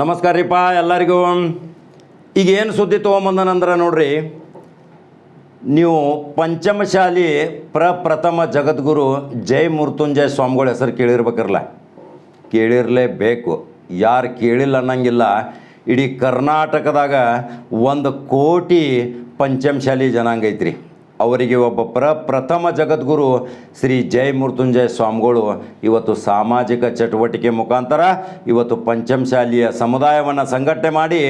ನಮಸ್ಕಾರ ರೀಪ್ಪ ಎಲ್ಲರಿಗೂ. ಈಗ ಏನು ಸುದ್ದಿ ತೊಗೊಂಬಂದನಂದ್ರೆ ನೋಡ್ರಿ, ನೀವು ಪಂಚಮಶಾಲಿ ಪ್ರಪ್ರಥಮ ಜಗದ್ಗುರು ಜೈ ಮೃತ್ಯುಂಜಯ ಸ್ವಾಮಿಗಳ ಹೆಸರು ಕೇಳಿರ್ಬೇಕಿರಲ್ಲ ಕೇಳಿರಲೇಬೇಕು. ಯಾರು ಕೇಳಿಲ್ಲ ಅನ್ನಂಗಿಲ್ಲ. ಇಡೀ ಕರ್ನಾಟಕದಾಗ ಒಂದು ಕೋಟಿ ಪಂಚಮಶಾಲಿ ಜನಾಂಗ ಐತ್ರಿ. ಅವರಿಗೆ ಒಬ್ಬ ಪ್ರಪ್ರಥಮ ಜಗದ್ಗುರು ಶ್ರೀ ಜಯ ಮೃತ್ಯುಂಜಯ ಸ್ವಾಮಿಗಳು. ಇವತ್ತು ಸಾಮಾಜಿಕ ಚಟುವಟಿಕೆ ಮುಖಾಂತರ ಇವತ್ತು ಪಂಚಮಶಾಲಿಯ ಸಮುದಾಯವನ್ನು ಸಂಘಟನೆ ಮಾಡಿ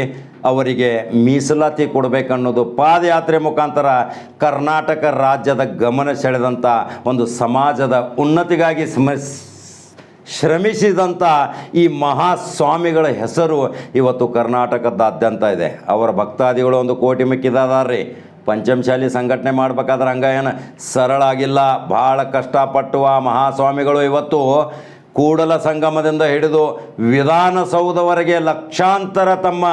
ಅವರಿಗೆ ಮೀಸಲಾತಿ ಕೊಡಬೇಕನ್ನೋದು ಪಾದಯಾತ್ರೆ ಮುಖಾಂತರ ಕರ್ನಾಟಕ ರಾಜ್ಯದ ಗಮನ ಸೆಳೆದಂಥ ಒಂದು ಸಮಾಜದ ಉನ್ನತಿಗಾಗಿ ಸ್ಮ ಶ್ರಮಿಸಿದಂಥ ಈ ಮಹಾಸ್ವಾಮಿಗಳ ಹೆಸರು ಇವತ್ತು ಕರ್ನಾಟಕದಾದ್ಯಂತ ಇದೆ. ಅವರ ಭಕ್ತಾದಿಗಳು ಒಂದು ಕೋಟಿ ಮಿಕ್ಕಿದಾರ್ರಿ ಪಂಚಮಶಾಲಿ ಸಂಘಟನೆ ಮಾಡ್ಬೇಕಾದ್ರೆ ಹಂಗ ಏನು ಸರಳ ಆಗಿಲ್ಲ ಭಾಳ ಕಷ್ಟಪಟ್ಟು ಆ ಮಹಾಸ್ವಾಮಿಗಳು ಇವತ್ತು ಕೂಡಲ ಸಂಗಮದಿಂದ ಹಿಡಿದು ವಿಧಾನಸೌಧವರೆಗೆ ಲಕ್ಷಾಂತರ ತಮ್ಮ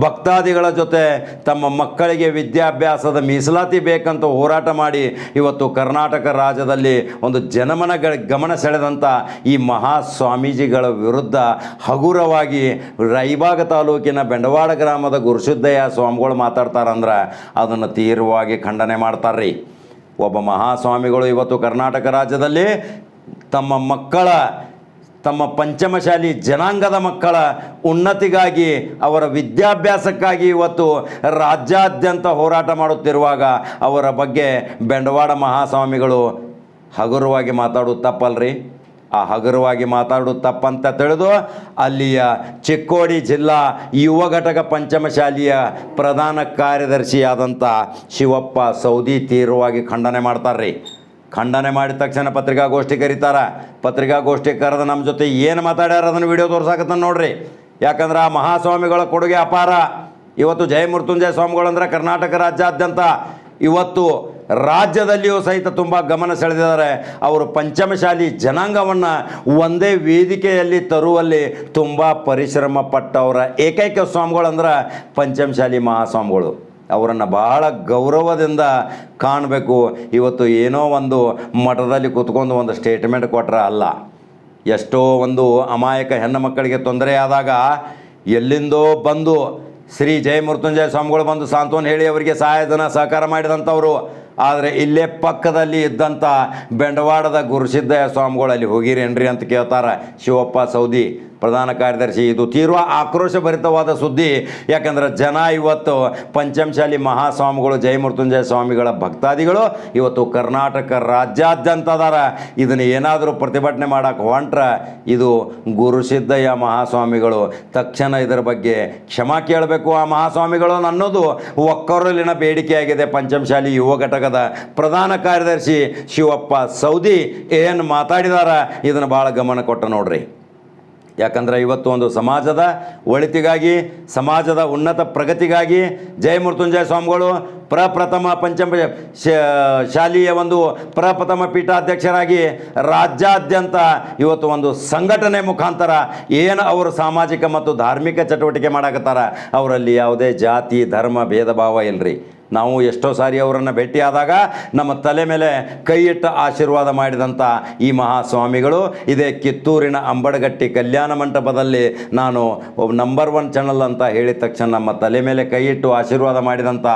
ಭಕ್ತಾದಿಗಳ ಜೊತೆ ತಮ್ಮ ಮಕ್ಕಳಿಗೆ ವಿದ್ಯಾಭ್ಯಾಸದ ಮೀಸಲಾತಿ ಬೇಕಂತ ಹೋರಾಟ ಮಾಡಿ ಇವತ್ತು ಕರ್ನಾಟಕ ರಾಜ್ಯದಲ್ಲಿ ಒಂದು ಜನಮನ ಗಮನ ಸೆಳೆದಂಥ ಈ ಮಹಾ ಸ್ವಾಮೀಜಿಗಳ ವಿರುದ್ಧ ಹಗುರವಾಗಿ ರೈಬಾಗ ತಾಲೂಕಿನ ಬೆಂಡವಾಡ ಗ್ರಾಮದ ಗುರುಸಿದ್ದಯ್ಯ ಸ್ವಾಮಿಗಳು ಮಾತಾಡ್ತಾರಂದ್ರೆ ಅದನ್ನು ತೀವ್ರವಾಗಿ ಖಂಡನೆ ಮಾಡ್ತಾರ್ರಿ. ಒಬ್ಬ ಮಹಾಸ್ವಾಮಿಗಳು ಇವತ್ತು ಕರ್ನಾಟಕ ರಾಜ್ಯದಲ್ಲಿ ತಮ್ಮ ಮಕ್ಕಳ ತಮ್ಮ ಪಂಚಮಶಾಲಿ ಜನಾಂಗದ ಮಕ್ಕಳ ಉನ್ನತಿಗಾಗಿ, ಅವರ ವಿದ್ಯಾಭ್ಯಾಸಕ್ಕಾಗಿ ಇವತ್ತು ರಾಜ್ಯಾದ್ಯಂತ ಹೋರಾಟ ಮಾಡುತ್ತಿರುವಾಗ ಅವರ ಬಗ್ಗೆ ಬೆಂಡವಾಡ ಮಹಾಸ್ವಾಮಿಗಳು ಹಗುರವಾಗಿ ಮಾತಾಡೋದು ತಪ್ಪಲ್ರಿ. ಆ ಹಗುರವಾಗಿ ಮಾತಾಡೋದು ತಪ್ಪಂತ ತಿಳಿದು ಅಲ್ಲಿಯ ಚಿಕ್ಕೋಡಿ ಜಿಲ್ಲಾ ಯುವ ಘಟಕ ಪಂಚಮಶಾಲಿಯ ಪ್ರಧಾನ ಕಾರ್ಯದರ್ಶಿಯಾದಂಥ ಶಿವಪ್ಪ ಸೌದಿ ತೀವ್ರವಾಗಿ ಖಂಡನೆ ಮಾಡ್ತಾರ್ರಿ. ಖಂಡನೆ ಮಾಡಿದ ತಕ್ಷಣ ಪತ್ರಿಕಾಗೋಷ್ಠಿ ಕರೀತಾರ. ಪತ್ರಿಕಾಗೋಷ್ಠಿ ಕರೆದ ನಮ್ಮ ಜೊತೆ ಏನು ಮಾತಾಡ್ಯಾರ ಅದನ್ನು ವಿಡಿಯೋ ತೋರ್ಸಾಕತ್ತಾನ ನೋಡ್ರಿ. ಯಾಕಂದ್ರೆ ಆ ಮಹಾಸ್ವಾಮಿಗಳ ಕೊಡುಗೆ ಅಪಾರ. ಇವತ್ತು ಜಯ ಸ್ವಾಮಿಗಳು ಸ್ವಾಮಿಗಳಂದ್ರೆ ಕರ್ನಾಟಕ ರಾಜ್ಯಾದ್ಯಂತ ಇವತ್ತು ರಾಜ್ಯದಲ್ಲಿಯೂ ಸಹಿತ ತುಂಬ ಗಮನ ಸೆಳೆದಿದ್ದಾರೆ. ಅವರು ಪಂಚಮಶಾಲಿ ಜನಾಂಗವನ್ನು ಒಂದೇ ವೇದಿಕೆಯಲ್ಲಿ ತರುವಲ್ಲಿ ತುಂಬ ಪರಿಶ್ರಮ ಪಟ್ಟವರ ಏಕೈಕ ಸ್ವಾಮಿಗಳಂದ್ರೆ ಪಂಚಮಶಾಲಿ ಮಹಾಸ್ವಾಮಿಗಳು. ಅವರನ್ನು ಬಹಳ ಗೌರವದಿಂದ ಕಾಣಬೇಕು. ಇವತ್ತು ಏನೋ ಒಂದು ಮಠದಲ್ಲಿ ಕೂತ್ಕೊಂಡು ಒಂದು ಸ್ಟೇಟ್ಮೆಂಟ್ ಕೊಟ್ರೆ ಅಲ್ಲ. ಎಷ್ಟೋ ಒಂದು ಅಮಾಯಕ ಹೆಣ್ಣು ಮಕ್ಕಳಿಗೆ ತೊಂದರೆ ಆದಾಗ ಎಲ್ಲಿಂದೋ ಬಂದು ಶ್ರೀ ಜಯ ಮೃತ್ಯುಂಜಯ ಸ್ವಾಮಿಗಳು ಬಂದು ಸಾಂತ್ವನ ಹೇಳಿ ಅವರಿಗೆ ಸಹಾಯಧನ ಸಹಕಾರ ಮಾಡಿದಂಥವರು. ಆದರೆ ಇಲ್ಲೇ ಪಕ್ಕದಲ್ಲಿ ಇದ್ದಂಥ ಬೆಂಡವಾಡದ ಗುರುಸಿದ್ದಯ್ಯ ಸ್ವಾಮಿಗಳು ಅಲ್ಲಿ ಹೋಗಿರೇನ್ರಿ ಅಂತ ಕೇಳ್ತಾರೆ. ಶಿವಪ್ಪ ಸೌದಿ ಪ್ರಧಾನ ಕಾರ್ಯದರ್ಶಿ, ಇದು ತೀವ್ರ ಆಕ್ರೋಶಭರಿತವಾದ ಸುದ್ದಿ. ಯಾಕಂದ್ರೆ ಜನ ಇವತ್ತು ಪಂಚಮಶಾಲಿ ಮಹಾಸ್ವಾಮಿಗಳು, ಜಯಮೃತ್ಯುಂಜಯ ಸ್ವಾಮಿಗಳ ಭಕ್ತಾದಿಗಳು ಇವತ್ತು ಕರ್ನಾಟಕ ರಾಜ್ಯಾದ್ಯಂತ ಅದಾರ. ಇದನ್ನು ಏನಾದರೂ ಪ್ರತಿಭಟನೆ ಮಾಡೋಕೆ ಹೊಂಟ್ರೆ, ಇದು ಗುರುಸಿದ್ದಯ್ಯ ಮಹಾಸ್ವಾಮಿಗಳು. ತಕ್ಷಣ ಇದರ ಬಗ್ಗೆ ಕ್ಷಮಾ ಕೇಳಬೇಕು ಆ ಮಹಾಸ್ವಾಮಿಗಳು ಅನ್ನೋದು ಒಕ್ಕರಲಿನ ಬೇಡಿಕೆಯಾಗಿದೆ ಪಂಚಮಶಾಲಿ ಯುವ ಘಟಕದ ಪ್ರಧಾನ ಕಾರ್ಯದರ್ಶಿ ಶಿವಪ್ಪ ಸೌದಿ ಏನು ಮಾತಾಡಿದಾರ, ಇದನ್ನು ಭಾಳ ಗಮನ ಕೊಟ್ಟ ನೋಡ್ರಿ. ಯಾಕಂದ್ರೆ ಇವತ್ತು ಒಂದು ಸಮಾಜದ ಒಳಿತಿಗಾಗಿ, ಸಮಾಜದ ಉನ್ನತ ಪ್ರಗತಿಗಾಗಿ ಜಯ ಮೃತ್ಯುಂಜಯ ಸ್ವಾಮಿಗಳು, ಪ್ರಪ್ರಥಮ ಪಂಚಮ ಶಾಲೆಯ ಒಂದು ಪ್ರಪ್ರಥಮ ಪೀಠಾಧ್ಯಕ್ಷರಾಗಿ ರಾಜ್ಯಾದ್ಯಂತ ಇವತ್ತು ಒಂದು ಸಂಘಟನೆ ಮುಖಾಂತರ ಏನು ಅವರು ಸಾಮಾಜಿಕ ಮತ್ತು ಧಾರ್ಮಿಕ ಚಟುವಟಿಕೆ ಮಾಡಕತ್ತಾರ, ಅವರಲ್ಲಿ ಯಾವುದೇ ಜಾತಿ, ಧರ್ಮ, ಭೇದ, ಭಾವ ಇಲ್ರಿ. ನಾವು ಎಷ್ಟೋ ಸಾರಿ ಅವರನ್ನು ಭೇಟಿಯಾದಾಗ ನಮ್ಮ ತಲೆ ಮೇಲೆ ಕೈ ಇಟ್ಟು ಆಶೀರ್ವಾದ ಮಾಡಿದಂಥ ಈ ಮಹಾಸ್ವಾಮಿಗಳು. ಇದೇ ಕಿತ್ತೂರಿನ ಅಂಬಡಗಟ್ಟಿ ಕಲ್ಯಾಣ ಮಂಟಪದಲ್ಲಿ ನಾನು ನಂಬರ್ ಒನ್ ಚಾನಲ್ ಅಂತ ಹೇಳಿದ ತಕ್ಷಣ ನಮ್ಮ ತಲೆ ಮೇಲೆ ಕೈ ಇಟ್ಟು ಆಶೀರ್ವಾದ ಮಾಡಿದಂಥ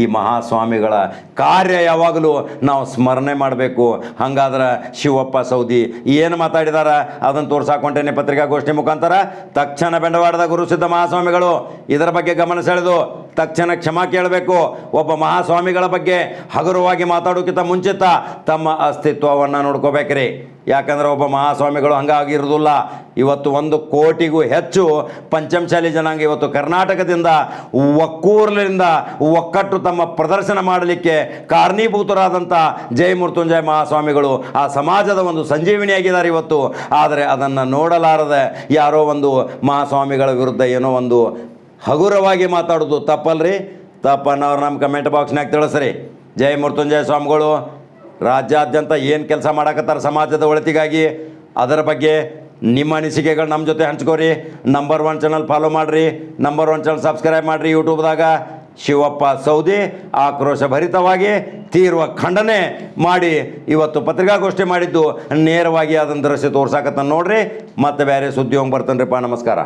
ಈ ಮಹಾಸ್ವಾಮಿಗಳ ಕಾರ್ಯ ಯಾವಾಗಲೂ ನಾವು ಸ್ಮರಣೆ ಮಾಡಬೇಕು. ಹಾಗಾದ್ರೆ ಶಿವಪ್ಪ ಸೌದಿ ಏನು ಮಾತಾಡಿದಾರ? ಅದನ್ನು ತೋರ್ಸಾಕೊಂಡೇನೆ ಪತ್ರಿಕಾಗೋಷ್ಠಿ ಮುಖಾಂತರ. ತಕ್ಷಣ ಬೆಂಡವಾಡದ ಗುರುಸಿದ್ಧ ಮಹಾಸ್ವಾಮಿಗಳು, ಇದರ ಬಗ್ಗೆ ಗಮನ ಸೆಳೆದು ತಕ್ಷಣ ಕ್ಷಮಾ ಕೇಳಬೇಕು. ಒಬ್ಬ ಮಹಾಸ್ವಾಮಿಗಳ ಬಗ್ಗೆ ಹಗುರವಾಗಿ ಮಾತಾಡೋಕ್ಕಿಂತ ಮುಂಚಿತ ತಮ್ಮ ಅಸ್ತಿತ್ವವನ್ನು ನೋಡ್ಕೋಬೇಕ್ರಿ. ಯಾಕಂದ್ರೆ ಒಬ್ಬ ಮಹಾಸ್ವಾಮಿಗಳು ಹಂಗಾಗಿರೋದಿಲ್ಲ. ಇವತ್ತು ಒಂದು ಕೋಟಿಗೂ ಹೆಚ್ಚು ಪಂಚಮಶಾಲಿ ಜನಾಂಗ ಇವತ್ತು ಕರ್ನಾಟಕದಿಂದ ಒಕ್ಕೂರ್ಲಿಂದ ಒಕ್ಕಟ್ಟು ತಮ್ಮ ಪ್ರದರ್ಶನ ಮಾಡಲಿಕ್ಕೆ ಕಾರಣೀಭೂತರಾದಂಥ ಜಯ ಮೃತ್ಯುಂಜಯ ಮಹಾಸ್ವಾಮಿಗಳು ಆ ಸಮಾಜದ ಒಂದು ಸಂಜೀವಿನಿಯಾಗಿದ್ದಾರೆ ಇವತ್ತು. ಆದರೆ ಅದನ್ನು ನೋಡಲಾರದೆ ಯಾರೋ ಒಂದು ಮಹಾಸ್ವಾಮಿಗಳ ವಿರುದ್ಧ ಏನೋ ಒಂದು ಹಗುರವಾಗಿ ಮಾತಾಡೋದು ತಪ್ಪಲ್ರಿ? ತಪ್ಪನ್ನವ್ರು ನಮ್ಮ ಕಮೆಂಟ್ ಬಾಕ್ಸ್ನಾಗ ತಿಳಿಸ್ರಿ. ಜಯ ಮೃತ್ಯುಂಜಯ ಸ್ವಾಮಿಗಳು. ರಾಜ್ಯಾದ್ಯಂತ ಏನು ಕೆಲಸ ಮಾಡಕತ್ತಾರ ಸಮಾಜದ ಒಳಿತಿಗಾಗಿ ಅದರ ಬಗ್ಗೆ ನಿಮ್ಮ ಅನಿಸಿಕೆಗಳು ನಮ್ಮ ಜೊತೆ ಹಂಚ್ಕೋರಿ. ನಂಬರ್ ಒನ್ ಚಾನಲ್ ಫಾಲೋ ಮಾಡಿರಿ. ನಂಬರ್ ಒನ್ ಚಾನಲ್ ಸಬ್ಸ್ಕ್ರೈಬ್ ಮಾಡಿರಿ ಯೂಟ್ಯೂಬ್ದಾಗ ಶಿವಪ್ಪ ಸೌದಿ ಆಕ್ರೋಶಭರಿತವಾಗಿ ತೀವ್ರ ಖಂಡನೆ ಮಾಡಿ ಇವತ್ತು ಪತ್ರಿಕಾಗೋಷ್ಠಿ ಮಾಡಿದ್ದು ನೇರವಾಗಿ ಅದನ್ನು ದೃಶ್ಯ ತೋರ್ಸಾಕತ್ತ ನೋಡ್ರಿ. ಮತ್ತೆ ಬೇರೆ ಸುದ್ದಿ ಹೋಗಿ ಬರ್ತಾನೆ ನಮಸ್ಕಾರ.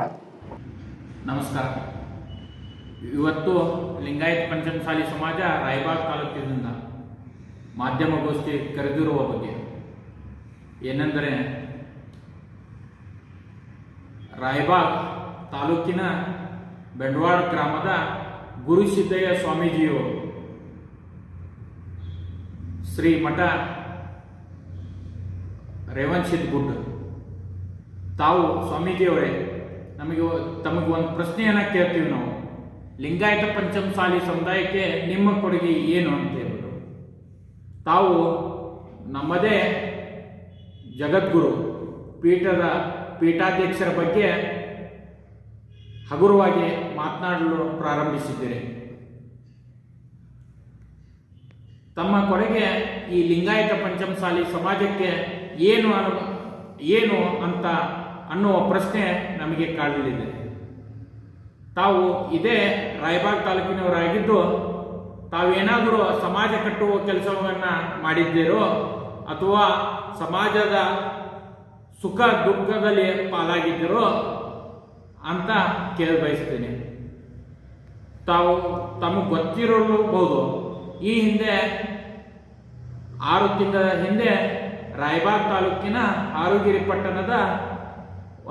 ನಮಸ್ಕಾರ. ಇವತ್ತು ಲಿಂಗಾಯತ್ ಪಂಚಮಸಾಲಿ ಸಮಾಜ ರಾಯಬಾಗ್ ತಾಲೂಕಿನಿಂದ ಮಾಧ್ಯಮಗೋಷ್ಠಿ ಕರೆದಿರುವ ಬಗ್ಗೆ ಏನೆಂದರೆ, ರಾಯಬಾಗ್ ತಾಲೂಕಿನ ಬೆಂಡವಾಡ ಗ್ರಾಮದ ಗುರುಸಿದ್ದಯ್ಯ ಸ್ವಾಮೀಜಿಯವರು ಶ್ರೀ ಮಠ ರೇವಂತ್ ಗುಡ್ ತಾವು ಸ್ವಾಮೀಜಿಯವರೇ, ನಮಗೆ ತಮಗೆ ಒಂದು ಪ್ರಶ್ನೆಯನ್ನು ಕೇಳ್ತೀವಿ ನಾವು. ಲಿಂಗಾಯತ ಪಂಚಮಸಾಲಿ ಸಮುದಾಯಕ್ಕೆ ನಿಮ್ಮ ಕೊಡುಗೆ ಏನು ಅಂತ ಹೇಳ್ಬಿಟ್ಟು. ತಾವು ನಮ್ಮದೇ ಜಗದ್ಗುರು, ಪೀಠದ ಪೀಠಾಧ್ಯಕ್ಷರ ಬಗ್ಗೆ ಹಗುರವಾಗಿ ಮಾತನಾಡಲು ಪ್ರಾರಂಭಿಸಿದ್ದೀರಿ. ತಮ್ಮ ಕೊಡುಗೆ ಈ ಲಿಂಗಾಯತ ಪಂಚಮಸಾಲಿ ಸಮಾಜಕ್ಕೆ ಏನು ಏನು ಅಂತ ಅನ್ನುವ ಪ್ರಶ್ನೆ ನಮಗೆ ಕಾಡಲಿದೆ ತಾವು ಇದೇ ರಾಯಬಾಗ್ ತಾಲೂಕಿನವರಾಗಿದ್ದು, ತಾವೇನಾದರೂ ಸಮಾಜ ಕಟ್ಟುವ ಕೆಲಸವನ್ನು ಮಾಡಿದ್ದೀರೋ ಅಥವಾ ಸಮಾಜದ ಸುಖ ದುಃಖದಲ್ಲಿ ಪಾಲಾಗಿದ್ದೀರೋ ಅಂತ ಕೇಳ ಬಯಸ್ತೇನೆ. ತಾವು ತಮಗೆ ಗೊತ್ತಿರಬಹುದು ಈ ಹಿಂದೆ, ಆರು ತಿಂಗಳ ಹಿಂದೆ ರಾಯಬಾಗ್ ತಾಲೂಕಿನ ಆರುಗಿರಿ ಪಟ್ಟಣದ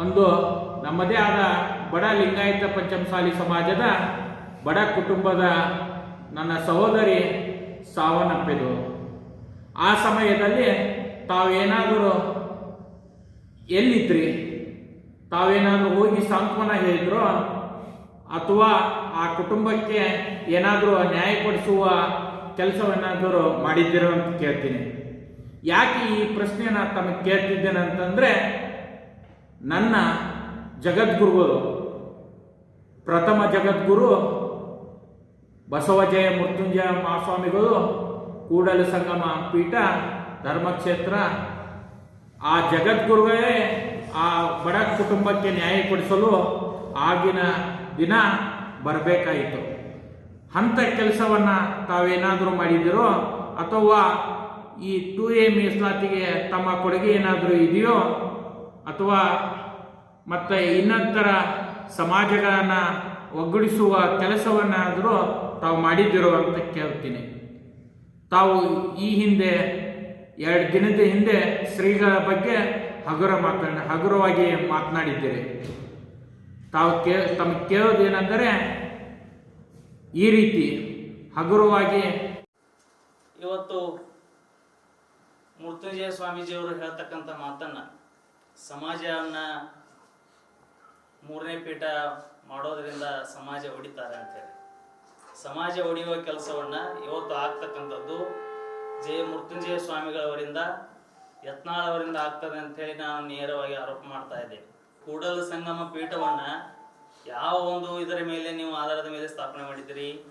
ಒಂದು ನಮ್ಮದೇ ಆದ ಬಡ ಲಿಂಗಾಯತ ಪಂಚಮಸಾಲಿ ಸಮಾಜದ ಬಡ ಕುಟುಂಬದ ನನ್ನ ಸಹೋದರಿ ಸಾವನ್ನಪ್ಪಿದ್ರು ಆ ಸಮಯದಲ್ಲಿ ತಾವೇನಾದರೂ ಎಲ್ಲಿದ್ರಿ? ತಾವೇನಾದರೂ ಹೋಗಿ ಸಾಂತ್ವನ ಹೇಳಿದ್ರು? ಅಥವಾ ಆ ಕುಟುಂಬಕ್ಕೆ ಏನಾದರೂ ನ್ಯಾಯ ಕೊಡಿಸುವ ಕೆಲಸವನ್ನಾದರೂ ಮಾಡಿದ್ದೀರೋ ಅಂತ ಕೇಳ್ತೀನಿ. ಯಾಕೆ ಈ ಪ್ರಶ್ನೆಯನ್ನು ತಮಗೆ ಕೇಳ್ತಿದ್ದೇನೆ ಅಂತಂದರೆ ನನ್ನ ಜಗದ್ಗುರುಗಳು ಪ್ರಥಮ ಜಗದ್ಗುರು ಬಸವಜಯ ಮೃತ್ಯುಂಜಯ ಮಹಾಸ್ವಾಮಿಗಳು ಕೂಡಲ ಸಂಗಮ ಪೀಠ, ಧರ್ಮಕ್ಷೇತ್ರ. ಆ ಜಗದ್ಗುರುಗಳೇ ಆ ಬಡ ಕುಟುಂಬಕ್ಕೆ ನ್ಯಾಯ ಕೊಡಿಸಲು ಆಗಿನ ದಿನ ಬರಬೇಕಾಯಿತು. ಅಂಥ ಕೆಲಸವನ್ನು ತಾವೇನಾದರೂ ಮಾಡಿದ್ದೀರೋ ಅಥವಾ ಈ ಟು ಎ ಮೀಸಲಾತಿಗೆ ತಮ್ಮ ಕೊಡುಗೆ ಏನಾದರೂ ಇದೆಯೋ ಅಥವಾ ಮತ್ತು ಇನ್ನಂತರ ಸಮಾಜಗಳನ್ನು ಒಗ್ಗೂಡಿಸುವ ಕೆಲಸವನ್ನಾದರೂ ತಾವು ಮಾಡಿದ್ದೀರೋ ಅಂತ ಕೇಳ್ತೀನಿ. ತಾವು ಈ ಹಿಂದೆ, ಎರಡು ದಿನದ ಹಿಂದೆ ಶ್ರೀಗಳ ಬಗ್ಗೆ ಹಗುರ ಮಾತಾಡಿ ಹಗುರವಾಗಿ ಮಾತನಾಡಿದ್ದೀರಿ. ತಾವು ಕೇ, ತಮಗೆ ಕೇಳೋದೇನೆಂದರೆ ಈ ರೀತಿ ಹಗುರವಾಗಿ ಇವತ್ತು ಮೃತ್ಯುಂಜಯ ಸ್ವಾಮೀಜಿಯವರು ಹೇಳ್ತಕ್ಕಂಥ ಮಾತನ್ನು, ಸಮಾಜವನ್ನ ಮೂರನೇ ಪೀಠ ಮಾಡೋದ್ರಿಂದ ಸಮಾಜ ಹೊಡಿತಾರೆ ಅಂತೇಳಿ. ಸಮಾಜ ಹೊಡೆಯುವ ಕೆಲಸವನ್ನ ಇವತ್ತು ಆಗ್ತಕ್ಕಂಥದ್ದು ಜೆ. ಮೃತ್ಯುಂಜಯ ಸ್ವಾಮಿಗಳವರಿಂದ, ಯತ್ನಾಳವರಿಂದ ಆಗ್ತದೆ ಅಂತೇಳಿ ನಾನು ನೇರವಾಗಿ ಆರೋಪ ಮಾಡ್ತಾ ಇದ್ದೇನೆ. ಕೂಡಲ ಸಂಗಮ ಪೀಠವನ್ನ ಯಾವ ಒಂದು ಇದರ ಮೇಲೆ ನೀವು ಆಧಾರದ ಮೇಲೆ ಸ್ಥಾಪನೆ ಮಾಡಿದ್ದೀರಿ?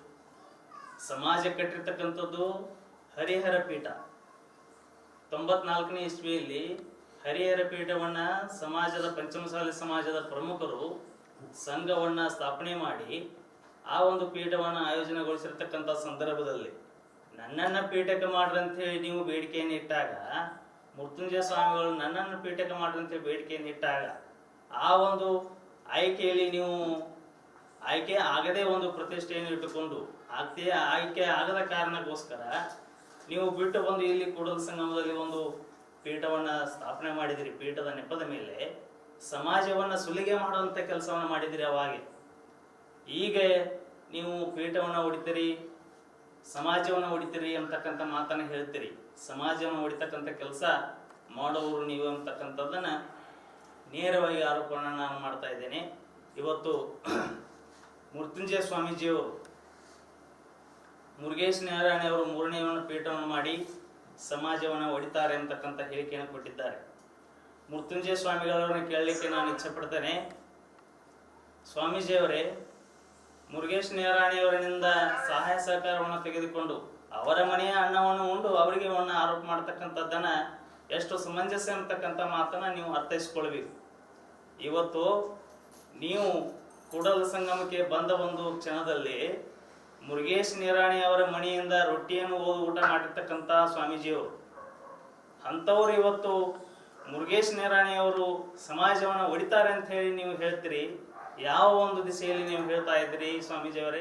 ಸಮಾಜ ಕಟ್ಟಿರ್ತಕ್ಕಂಥದ್ದು ಹರಿಹರ ಪೀಠ. ತೊಂಬತ್ನಾಲ್ಕನೇ ಇಸ್ವಿಯಲ್ಲಿ ಹರಿಹರ ಪೀಠವನ್ನ ಸಮಾಜದ ಪಂಚಮಸಾಲಿ ಸಮಾಜದ ಪ್ರಮುಖರು ಸಂಘವನ್ನ ಸ್ಥಾಪನೆ ಮಾಡಿ ಆ ಒಂದು ಪೀಠವನ್ನ ಆಯೋಜನೆಗೊಳಿಸಿರ್ತಕ್ಕಂಥ ಸಂದರ್ಭದಲ್ಲಿ ನನ್ನನ್ನ ಪೀಠಕ್ಕೆ ಮಾಡ್ರಿ ಅಂತ ಹೇಳಿ ನೀವು ಬೇಡಿಕೆಯನ್ನು ಇಟ್ಟಾಗ, ಮೃತ್ಯುಂಜಯ ಸ್ವಾಮಿಗಳು ನನ್ನನ್ನು ಪೀಠಕ್ಕೆ ಮಾಡ್ರಿ ಹೇಳಿ ಬೇಡಿಕೆಯನ್ನು ಇಟ್ಟಾಗ, ಆ ಒಂದು ಆಯ್ಕೆಯಲ್ಲಿ ನೀವು ಆಯ್ಕೆ ಆಗದೇ ಒಂದು ಪ್ರತಿಷ್ಠೆಯನ್ನು ಇಟ್ಟುಕೊಂಡು ಆಗ್ತೇ ಆಯ್ಕೆ ಆಗದ ಕಾರಣಕ್ಕೋಸ್ಕರ ನೀವು ಬಿಟ್ಟು ಬಂದು ಇಲ್ಲಿ ಕೂಡಲ ಸಂಗಮದಲ್ಲಿ ಒಂದು ಪೀಠವನ್ನ ಸ್ಥಾಪನೆ ಮಾಡಿದಿರಿ, ಪೀಠದ ನೆಪದ ಮೇಲೆ ಸಮಾಜವನ್ನ ಸುಲಿಗೆ ಮಾಡುವಂತ ಕೆಲಸವನ್ನ ಮಾಡಿದಿರಿ ಅವಾಗೆ. ಈಗ ನೀವು ಪೀಠವನ್ನ ಹೊಡಿತೀರಿ ಸಮಾಜವನ್ನ ಹೊಡಿತೀರಿ ಅಂತಕ್ಕಂಥ ಮಾತನ್ನು ಹೇಳ್ತೀರಿ. ಸಮಾಜವನ್ನು ಹೊಡಿತಕ್ಕಂಥ ಕೆಲಸ ಮಾಡೋರು ನೀವು ಅಂತಕ್ಕಂಥದ್ದನ್ನು ನೇರವಾಗಿ ಆರೋಪಣ ನಾನು ಮಾಡ್ತಾ ಇದ್ದೇನೆ. ಇವತ್ತು ಮೃತ್ಯುಂಜಯ ಸ್ವಾಮೀಜಿಯವರು ಮುರುಗೇಶ್ ನಾರಾಯಣ ಅವರು ಮೂರನೇ ಪೀಠವನ್ನು ಮಾಡಿ ಸಮಾಜವನ್ನು ಒಡಿತಾರೆ ಅಂತಕ್ಕಂಥ ಹೇಳಿಕೆಯನ್ನು ಕೊಟ್ಟಿದ್ದಾರೆ. ಮೃತ್ಯುಂಜಯ ಸ್ವಾಮಿಗಳವರನ್ನು ಕೇಳಲಿಕ್ಕೆ ನಾನು ಇಚ್ಛೆ ಪಡ್ತೇನೆ ಸ್ವಾಮೀಜಿಯವರೇ, ಮುರುಗೇಶ್ ನೇರಾಣಿಯವರಿಂದ ಸಹಾಯ ಸಹಕಾರವನ್ನು ತೆಗೆದುಕೊಂಡು ಅವರ ಮನೆಯ ಅನ್ನವನ್ನು ಉಂಡು ಅವರಿಗೆ ಆರೋಪ ಮಾಡ್ತಕ್ಕಂಥದ್ದನ್ನ ಎಷ್ಟು ಸಮಂಜಸ ಅಂತಕ್ಕಂಥ ಮಾತನ್ನ ನೀವು ಅರ್ಥೈಸ್ಕೊಳ್ಬೇಕು. ಇವತ್ತು ನೀವು ಕೂಡಲ ಸಂಗಮಕ್ಕೆ ಬಂದ ಒಂದು ಕ್ಷಣದಲ್ಲಿ ಮುರುಗೇಶ್ ನಿರಾಣಿ ಅವರ ಮಣಿಯಿಂದ ರೊಟ್ಟಿಯನ್ನು ಓದು ಊಟ ಮಾಡಿರ್ತಕ್ಕಂಥ ಸ್ವಾಮೀಜಿಯವರು. ಅಂಥವ್ರು ಇವತ್ತು ಮುರುಗೇಶ್ ನಿರಾಣಿ ಅವರು ಸಮಾಜವನ್ನು ಒಡಿತಾರೆ ಅಂತ ಹೇಳಿ ನೀವು ಹೇಳ್ತೀರಿ? ಯಾವ ಒಂದು ದಿಸೆಯಲ್ಲಿ ನೀವು ಹೇಳ್ತಾ ಇದ್ದೀರಿ ಸ್ವಾಮೀಜಿಯವರೇ?